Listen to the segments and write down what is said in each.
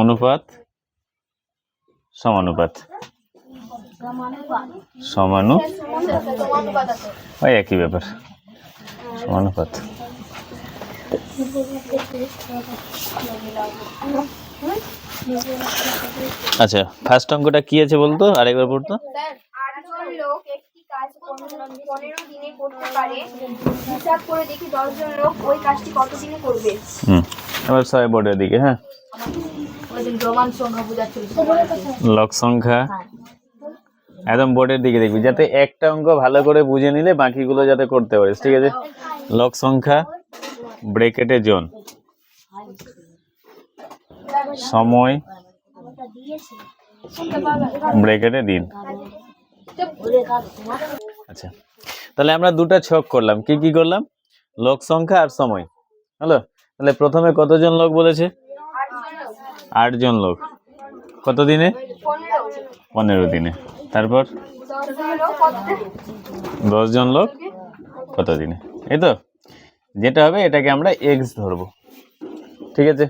অনুপাত সমানুপাত। সমানু? ওই একই ব্যাপার। সমানুপাত। আচ্ছা ফার্স্ট অঙ্কটা কি আছে বলতো? আরেকবার পড়তো লোক একটি কাজ করতে পারে হিসাব করে দেখি দশজন লোক ওই কাজটি কত দিনে করবে। হুম এবার ছয় বোর্ডের দিকে হ্যাঁ। লক সংখ্যা। একদম বোর্ডের দিকে দেখবি যাতে একটা অঙ্ক ভালো করে বুঝে নিলে বাকিগুলো যাতে করতে পারিস ঠিক আছে? লক সংখ্যা ব্রেকেটে জোন। সময় ব্রেকেটে দিন। আচ্ছা। তাহলে আমরা দুটো ছক করলাম। কি কি করলাম? লোক সংখ্যা আর সময়। হলো? তাহলে প্রথমে কতজন লোক বলেছে? আটজন লোক। কত দিনে? পনেরো দিনে। তারপর? দশজন লোক। কত দিনে? এই তো? যেটা হবে এটাকে আমরা এক্স ধরবো। ঠিক আছে?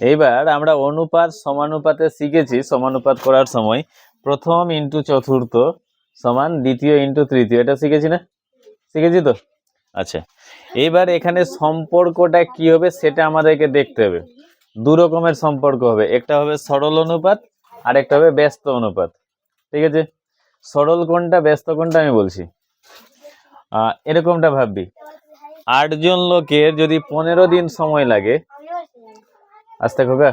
এইবার আমরা অনুপাত, সমানুপাতে শিখেছি। সমানুপাত করার সময় প্রথম ইন্টু চতুর্থ সমান দ্বিতীয় ইন্টু তৃতীয়। এটা শিখেছি না? শিখেছি তো? আচ্ছা। এবার এখানে সম্পর্কটা কি হবে সেটা আমাদেরকে দেখতে হবে। দু রকমের সম্পর্ক হবে। একটা হবে সরল অনুপাত আর একটা হবে ব্যস্ত অনুপাত। ঠিক আছে? সরল কোনটা, ব্যস্ত কোনটা আমি বলছি? এরকমটা ভাববি। আটজন লোকের যদি পনেরো দিন সময় লাগে, আস্তে খোকা।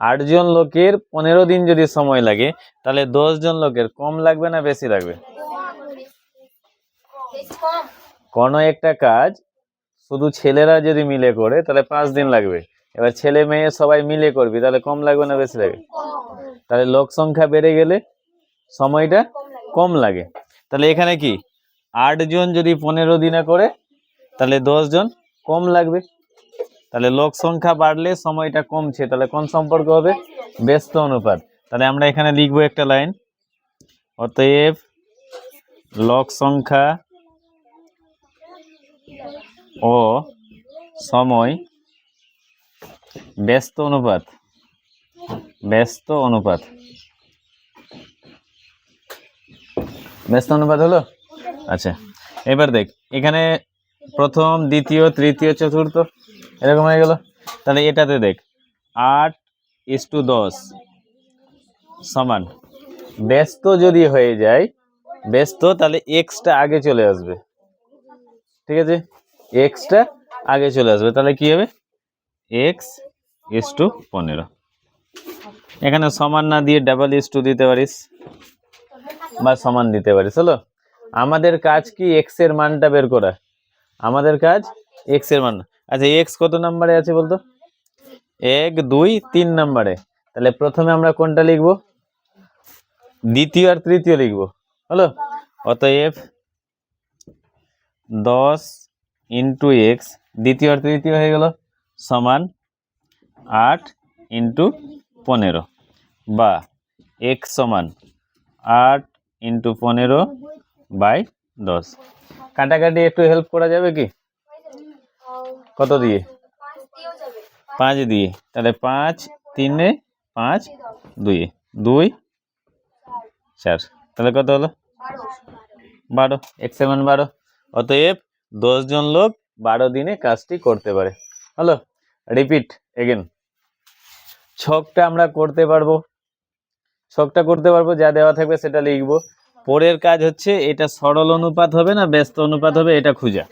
আটজন লোকের পনেরো দিন যদি সময় লাগে, তাহলে জন লোকের কম লাগবে না বেশি লাগবে? কোনো একটা কাজ শুধু ছেলেরা যদি মিলে করে, তাহলে পাঁচ দিন লাগবে। এবার ছেলে মেয়ে সবাই মিলে করবি, তাহলে কম লাগবে না বেশি লাগবে? তাহলে লোক সংখ্যা বেড়ে গেলে সময়টা কম লাগে। তাহলে এখানে কি? আটজন যদি পনেরো দিনে করে, তাহলে জন কম লাগবে? তাহলে লোক সংখ্যা বাড়লে সময়টা কমছে। তাহলে কোন সম্পর্ক হবে? ব্যস্ত অনুপাত। তাহলে আমরা এখানে লিখব একটা লাইন। অতএব লোক সংখ্যা ও সময় ব্যস্ত অনুপাত। ব্যস্ত অনুপাত। ব্যস্ত অনুপাত হলো? আচ্ছা এবার দেখ, এখানে প্রথম, দ্বিতীয়, তৃতীয়, চতুর্থ। এরকম হয়ে গেল? তাহলে এটাতে দেখ। আট ইস টু দশ। সমান। ব্যস্ত যদি হয়ে যায়, ব্যস্ত, তাহলে এক্সটা আগে চলে আসবে। ঠিক আছে? এক্সটা আগে চলে আসবে। তাহলে কি হবে? এক্স ইস টু পনেরো। এখানে সমান না দিয়ে ডাবল ইস টু দিতে পারিস। বা সমান দিতে পারিস, হলো? আমাদের কাজ কি এক্সের মানটা বের করা? আমাদের কাজ এক্সের মান আচ্ছা এক্স কত নাম্বারে আছে বলতো? এক, দুই, তিন নাম্বারে। তাহলে প্রথমে আমরা কোনটা লিখব? দ্বিতীয় আর তৃতীয় লিখব। হলো? অতএব দশ ইন্টু এক্স, দ্বিতীয় আর তৃতীয় হয়ে গেল সমান আট ইন্টু পনেরো। বা এক্স সমান আট ইন্টু পনেরো বাই দশ। কাটাকাটি একটু হেল্প করা যাবে কি? কত দিয়ে? পাঁচ দিয়ে। তাহলে পাঁচ, তিনে পাঁচ, দুই দুই, চার। তাহলে কত হলো? বারো। এক সেভেন বারো। অতএব জন লোক বারো দিনে কাজটি করতে পারে। হলো? Repeat again. ছকটা আমরা করতে পারব। ছকটা করতে পারব, যা দেওয়া থাকবে সেটা লিখব। পরের কাজ হচ্ছে, এটা সরল অনুপাত হবে না, ব্যস্ত অনুপাত হবে, এটা খুঁজা।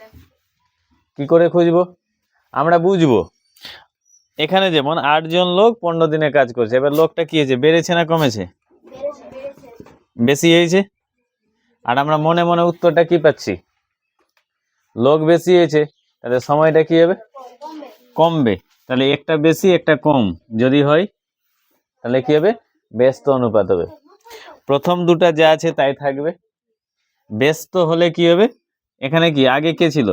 কি করে খুঁজবো? আমরা বুঝব। এখানে যেমন আটজন লোক পনেরো দিনে কাজ করছে, এবার লোকটা কি হয়েছে, বেড়েছে না কমেছে? বেশি হয়েছে? আর আমরা মনে মনে উত্তরটা কি পাচ্ছি? লোক বেশি হয়েছে, তাহলে সময়টা কি হবে? কমবে। তাহলে একটা বেশি, একটা কম। যদি হয়, তাহলে কি হবে? ব্যস্ত অনুপাত হবে। প্রথম দুটা যা আছে তাই থাকবে। ব্যস্ত হলে কি হবে? এখানে কি? আগে কে ছিল?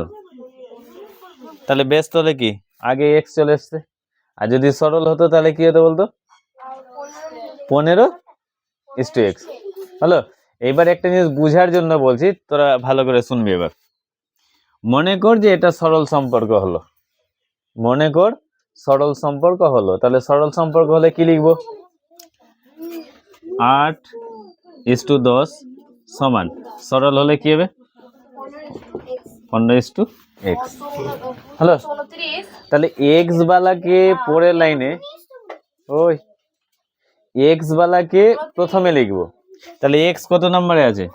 তাহলে ব্যস্ত হলে কি? আগে এক্স চলে এসছে আর যদি সরল হতো তাহলে কি হতো বলতো? পনেরো? ইস টু এক্স হলো? এবার একটা জিনিস বুঝার জন্য বলছি, তোরা ভালো করে শুনবি এবার। মনে কর যে এটা সরল সম্পর্ক হলো। মনে কর সরল সম্পর্ক হলো। তাহলে সরল সম্পর্ক হলে কি লিখব? আট ইস টু দশ সমান। সরল হলে কি হবে? পনেরো ইস টু এক্স হ্যালো তাহলে এক্স বালাকে পরের লাইনে ওই এক্স বালাকে প্রথমে লিখব। তাহলে এক্স কত নম্বরে আছে?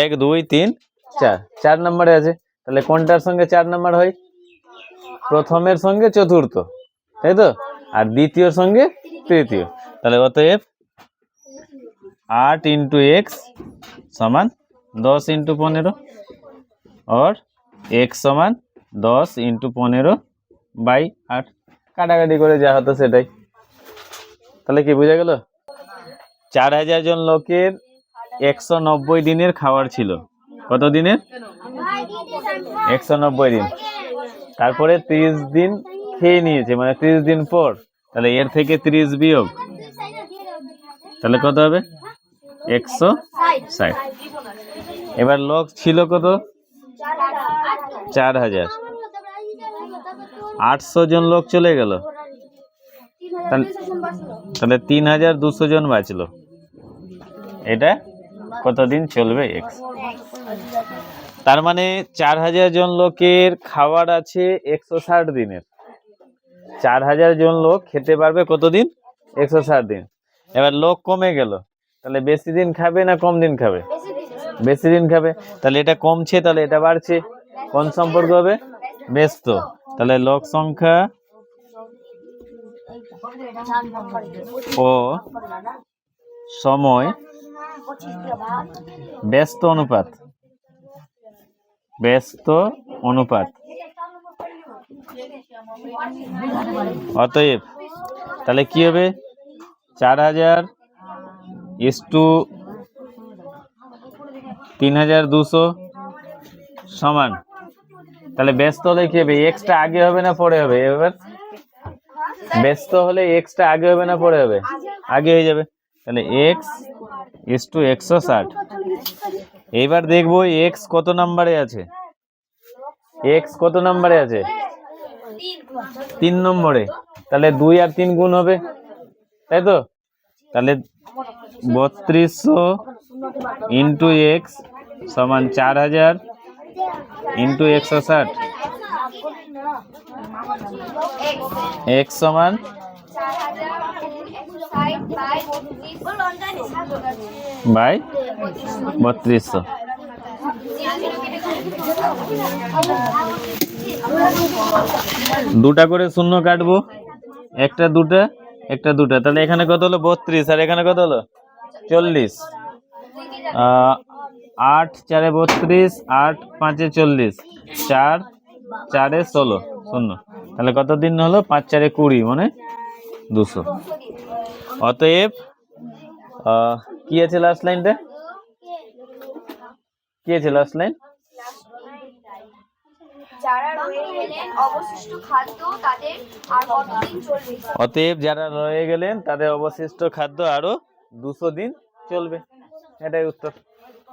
এক, দুই, তিন, চার। চার নম্বরে আছে। তাহলে কোনটার সঙ্গে চার নম্বর হয়? প্রথমের সঙ্গে চতুর্থ। তাই তো? আর দ্বিতীয় সঙ্গে তৃতীয়। তাহলে অতএব আট ইন্টু এক্স সমান দশ ইন্টু পনেরো और এক্স সমান দশ ইন্টু পনেরো বাই আট। কাটাকাটি করে যা হতো সেটাই। তাহলে কি বোঝা গেল? চার হাজার জন লোকের একশো নব্বই দিনের খাবার ছিল। কত দিনের? একশো নব্বই দিন। তারপরে তিরিশ দিন খেয়ে নিয়েছে মানে তিরিশ দিন পর। তাহলে এর থেকে তিরিশ বিয়োগ। তাহলে কত হবে? একশো ষাট। এবার লোক ছিল কত? চার হাজার। আটশো জন লোক চলে গেল। তাহলে- তিন হাজার দুশো জন বাঁচলো। এটা কতদিন চলবে? এক্স তার মানে চার হাজার জন লোকের খাবার আছে একশো ষাট দিনের। চার হাজার জন লোক খেতে পারবে কতদিন? একশো ষাট দিন। এবার লোক কমে গেল। তাহলে বেশি দিন খাবে না কম দিন খাবে? বেশি দিন খাবে? তাহলে এটা কমছে, তাহলে এটা বাড়ছে। কোন সম্পর্ক হবে? ব্যস্ত। তাহলে লোক সংখ্যা ও সময় ব্যস্ত অনুপাত। ব্যস্ত অনুপাত। অতএব, তাহলে কি হবে? চার হাজার ইস টু তিন হাজার দুশো সমান। তাহলে ব্যস্ত হলে কি হবে এক্সটা আগে হবে না পরে হবে? এবার ব্যস্ত হলে এক্সটা আগে হবে না পরে হবে? আগে হয়ে যাবে। তাহলে এক্স ইস টু একশো ষাট। এইবার দেখব এক্স কত নাম্বারে আছে? এক্স কত নাম্বারে আছে? তিন নম্বরে। তাহলে দুই আর তিন গুণ হবে। তাই তো? তাহলে বত্রিশশো ইন্টু এক্স সমান চার হাজার ইন্টু একশো ষাট। এক্স সমান বাই বত্রিশশো দুটা করে শূন্য কাটবো। একটা দুটা একটা দুটা। তাহলে এখানে কত হলো? বত্রিশ। আর এখানে কত হলো? চল্লিশ। আট চারে বত্রিশ আট পাঁচে চল্লিশ চার চারে ষোলো শূন্য। তাহলে কত দিন হলো? পাঁচ চারে কুড়ি মানে? দুশো। অতএব কি আছে লাস্ট লাইনটা কি আছে লাস্ট লাইন অতএব যারা রয়ে গেলেন তাদের অবশিষ্ট খাদ্য আরও দুশো দিন চলবে। এটাই উত্তর।